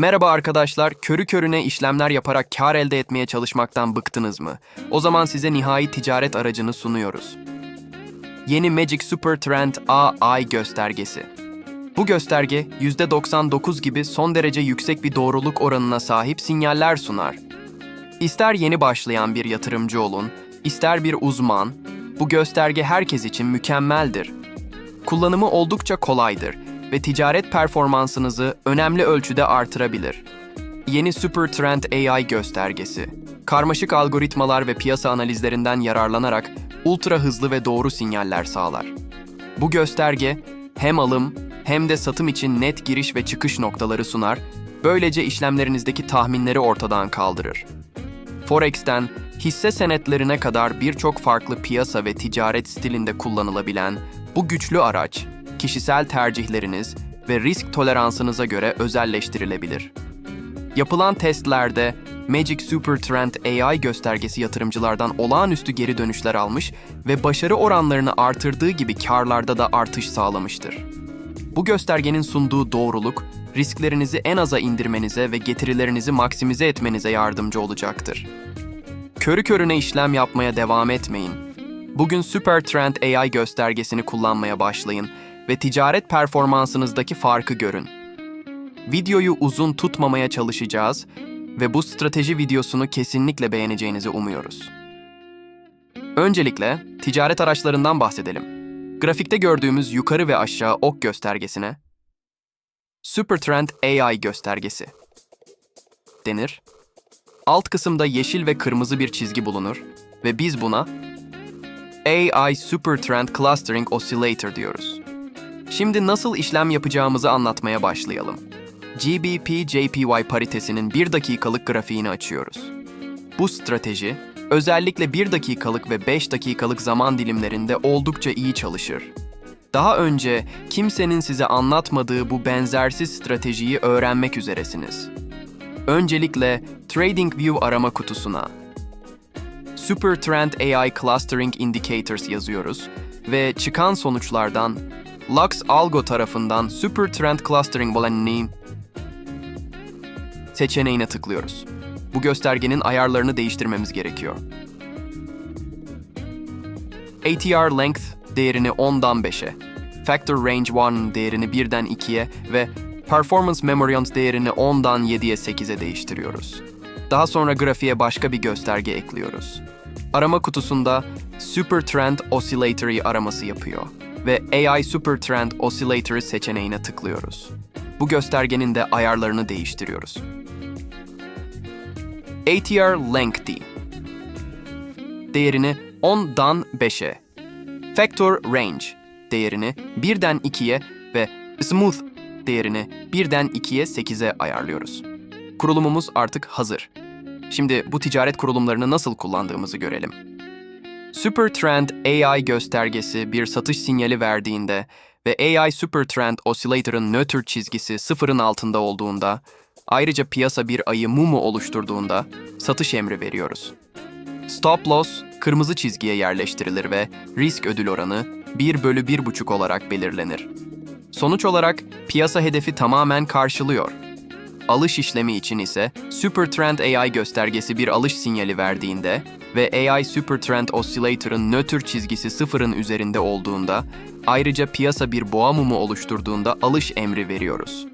Merhaba arkadaşlar, körü körüne işlemler yaparak kar elde etmeye çalışmaktan bıktınız mı? O zaman size nihai ticaret aracını sunuyoruz. Yeni Magic Super Trend AI göstergesi. Bu gösterge %99 gibi son derece yüksek bir doğruluk oranına sahip sinyaller sunar. İster yeni başlayan bir yatırımcı olun, ister bir uzman, bu gösterge herkes için mükemmeldir. Kullanımı oldukça kolaydır ve ticaret performansınızı önemli ölçüde artırabilir. Yeni Super Trend AI göstergesi. Karmaşık algoritmalar ve piyasa analizlerinden yararlanarak ultra hızlı ve doğru sinyaller sağlar. Bu gösterge hem alım hem de satım için net giriş ve çıkış noktaları sunar, böylece işlemlerinizdeki tahminleri ortadan kaldırır. Forex'ten hisse senetlerine kadar birçok farklı piyasa ve ticaret stilinde kullanılabilen bu güçlü araç, kişisel tercihleriniz ve risk toleransınıza göre özelleştirilebilir. Yapılan testlerde Magic Super Trend AI göstergesi yatırımcılardan olağanüstü geri dönüşler almış ve başarı oranlarını artırdığı gibi karlarda da artış sağlamıştır. Bu göstergenin sunduğu doğruluk, risklerinizi en aza indirmenize ve getirilerinizi maksimize etmenize yardımcı olacaktır. Körü körüne işlem yapmaya devam etmeyin. Bugün Super Trend AI göstergesini kullanmaya başlayın ve ticaret performansınızdaki farkı görün. Videoyu uzun tutmamaya çalışacağız ve bu strateji videosunu kesinlikle beğeneceğinizi umuyoruz. Öncelikle ticaret araçlarından bahsedelim. Grafikte gördüğümüz yukarı ve aşağı ok göstergesine Supertrend AI göstergesi denir. Alt kısımda yeşil ve kırmızı bir çizgi bulunur ve biz buna AI Supertrend Clustering Oscillator diyoruz. Şimdi nasıl işlem yapacağımızı anlatmaya başlayalım. GBP-JPY paritesinin 1 dakikalık grafiğini açıyoruz. Bu strateji, özellikle 1 dakikalık ve 5 dakikalık zaman dilimlerinde oldukça iyi çalışır. Daha önce kimsenin size anlatmadığı bu benzersiz stratejiyi öğrenmek üzeresiniz. Öncelikle TradingView arama kutusuna Supertrend AI Clustering Indicators yazıyoruz ve çıkan sonuçlardan Lux Algo tarafından Supertrend Clustering Volanini seçeneğine tıklıyoruz. Bu göstergenin ayarlarını değiştirmemiz gerekiyor. ATR Length değerini 10'dan 5'e, Factor Range 1 değerini 1'den 2'ye ve Performance Memorials değerini 10'dan 7'ye 8'e değiştiriyoruz. Daha sonra grafiğe başka bir gösterge ekliyoruz. Arama kutusunda Supertrend Oscillatory araması yapıyor ve AI Supertrend Oscillatory seçeneğine tıklıyoruz. Bu göstergenin de ayarlarını değiştiriyoruz. ATR Lengthy değerini 10'dan 5'e, Factor Range değerini 1'den 2'ye ve Smooth değerini 1'den 2'ye 8'e ayarlıyoruz. Kurulumumuz artık hazır. Şimdi bu ticaret kurulumlarını nasıl kullandığımızı görelim. Supertrend AI göstergesi bir satış sinyali verdiğinde ve AI Supertrend Oscillator'ın nötr çizgisi sıfırın altında olduğunda, ayrıca piyasa bir ayı mumu oluşturduğunda satış emri veriyoruz. Stop loss kırmızı çizgiye yerleştirilir ve risk ödül oranı 1 bölü 1,5 olarak belirlenir. Sonuç olarak piyasa hedefi tamamen karşılıyor. Alış işlemi için ise Supertrend AI göstergesi bir alış sinyali verdiğinde ve AI Supertrend Oscillator'ın nötr çizgisi sıfırın üzerinde olduğunda, ayrıca piyasa bir boğa mumu oluşturduğunda alış emri veriyoruz.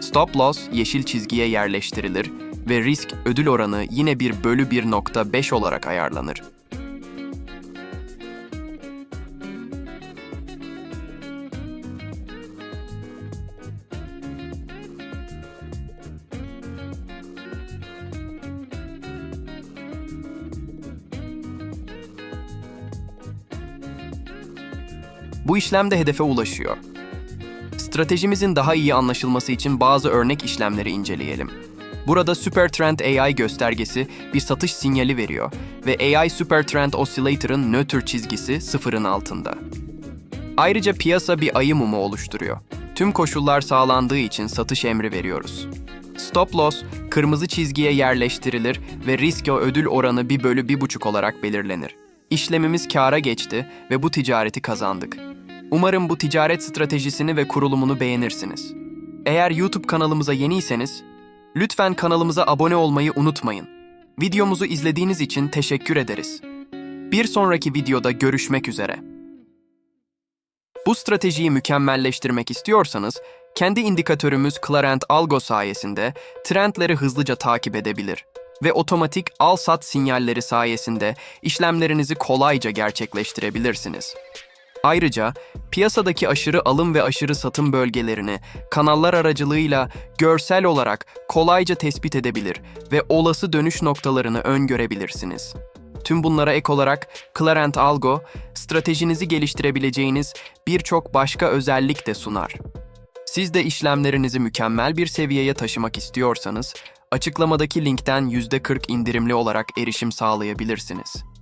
Stop loss yeşil çizgiye yerleştirilir ve risk ödül oranı yine 1 bölü 1.5 olarak ayarlanır. Bu işlem de hedefe ulaşıyor. Stratejimizin daha iyi anlaşılması için bazı örnek işlemleri inceleyelim. Burada Supertrend AI göstergesi bir satış sinyali veriyor ve AI Supertrend Oscillator'ın nötr çizgisi sıfırın altında. Ayrıca piyasa bir ayı mumu oluşturuyor. Tüm koşullar sağlandığı için satış emri veriyoruz. Stop loss kırmızı çizgiye yerleştirilir ve risk ödül oranı 1 bölü 1,5 olarak belirlenir. İşlemimiz kâra geçti ve bu ticareti kazandık. Umarım bu ticaret stratejisini ve kurulumunu beğenirsiniz. Eğer YouTube kanalımıza yeniyseniz, Lütfen kanalımıza abone olmayı unutmayın. Videomuzu izlediğiniz için teşekkür ederiz. Bir sonraki videoda görüşmek üzere. Bu stratejiyi mükemmelleştirmek istiyorsanız, kendi indikatörümüz Clarent Algo sayesinde trendleri hızlıca takip edebilir ve otomatik al-sat sinyalleri sayesinde işlemlerinizi kolayca gerçekleştirebilirsiniz. Ayrıca piyasadaki aşırı alım ve aşırı satım bölgelerini kanallar aracılığıyla görsel olarak kolayca tespit edebilir ve olası dönüş noktalarını öngörebilirsiniz. Tüm bunlara ek olarak Clarent Algo, stratejinizi geliştirebileceğiniz birçok başka özellik de sunar. Siz de işlemlerinizi mükemmel bir seviyeye taşımak istiyorsanız, açıklamadaki linkten %40 indirimli olarak erişim sağlayabilirsiniz.